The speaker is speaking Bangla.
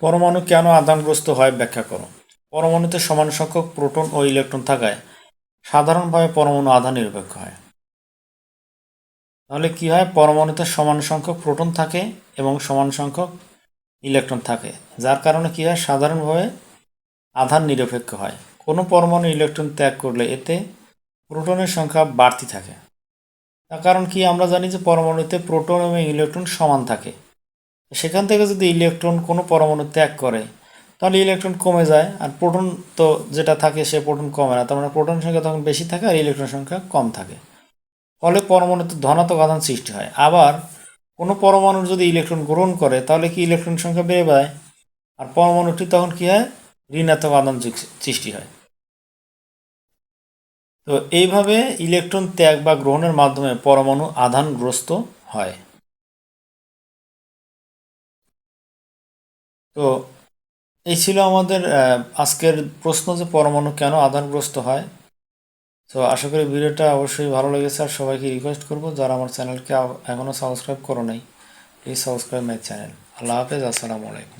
পরমাণু কেন আধানগ্রস্ত হয় ব্যাখ্যা করো। পরমাণুতে সমান সংখ্যক প্রোটন ও ইলেকট্রন থাকায় সাধারণভাবে পরমাণু আধান নিরপেক্ষ হয়। তাহলে কি হয়? পরমাণুতে সমান সংখ্যক প্রোটন থাকে এবং সমান সংখ্যক ইলেকট্রন থাকে, যার কারণে কি হয়? সাধারণভাবে আধান নিরপেক্ষ হয়। কোনো পরমাণু ইলেকট্রন ত্যাগ করলে এতে প্রোটনের সংখ্যা বাড়তি থাকে। তার কারণ কি? আমরা জানি যে পরমাণুতে প্রোটন এবং ইলেকট্রন সমান থাকে। সেখান থেকে যদি ইলেকট্রন কোনো পরমাণু ত্যাগ করে, তাহলে ইলেকট্রন কমে যায়, আর প্রোটন তো যেটা থাকে সে প্রোটন কমে না। তার মানে প্রোটন সংখ্যা তখন বেশি থাকে আর ইলেকট্রন সংখ্যা কম থাকে। ফলে পরমাণুতে ধনাত্মক আধান সৃষ্টি হয়। আবার কোনো পরমাণুর যদি ইলেকট্রন গ্রহণ করে, তাহলে কি ইলেকট্রন সংখ্যা বেড়ে যায়? আর পরমাণুটি তখন কী হয়? ঋণাত্মক আধান সৃষ্টি হয়। তো এইভাবে ইলেকট্রন ত্যাগ বা গ্রহণের মাধ্যমে পরমাণু আধানগ্রস্ত হয়। তো এই ছিল আমাদের আজকের প্রশ্ন যে পরমাণু কেন আধানগ্রস্ত হয়। তো আশা করি ভিডিওটা অবশ্যই ভালো লেগেছে আর সবাইকে রিকোয়েস্ট করব, যারা আমার চ্যানেলকে এখনও সাবস্ক্রাইব করো নাই প্লিজ সাবস্ক্রাইব মাই চ্যানেল আল্লাহ হাফেজ, আসসালামু আলাইকুম।